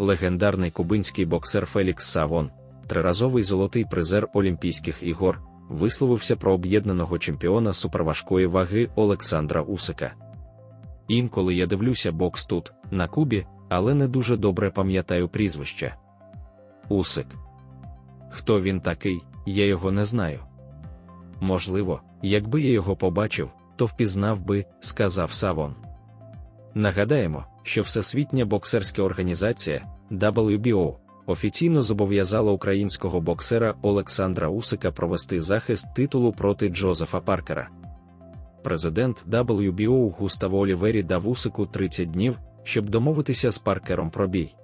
легендарний кубинський боксер Фелікс Савон, триразовий золотий призер Олімпійських ігор, висловився про об'єднаного чемпіона суперважкої ваги Олександра Усика. Інколи я дивлюся бокс тут, на Кубі, але не дуже добре пам'ятаю прізвище. Усик. Хто він такий, я його не знаю. Можливо, якби я його побачив, то впізнав би, сказав Савон. Нагадаємо, що Всесвітня боксерська організація WBO офіційно зобов'язала українського боксера Олександра Усика провести захист титулу проти Джозефа Паркера. Президент WBO Густаво Олівері дав Усику 30 днів, щоб домовитися з Паркером про бій.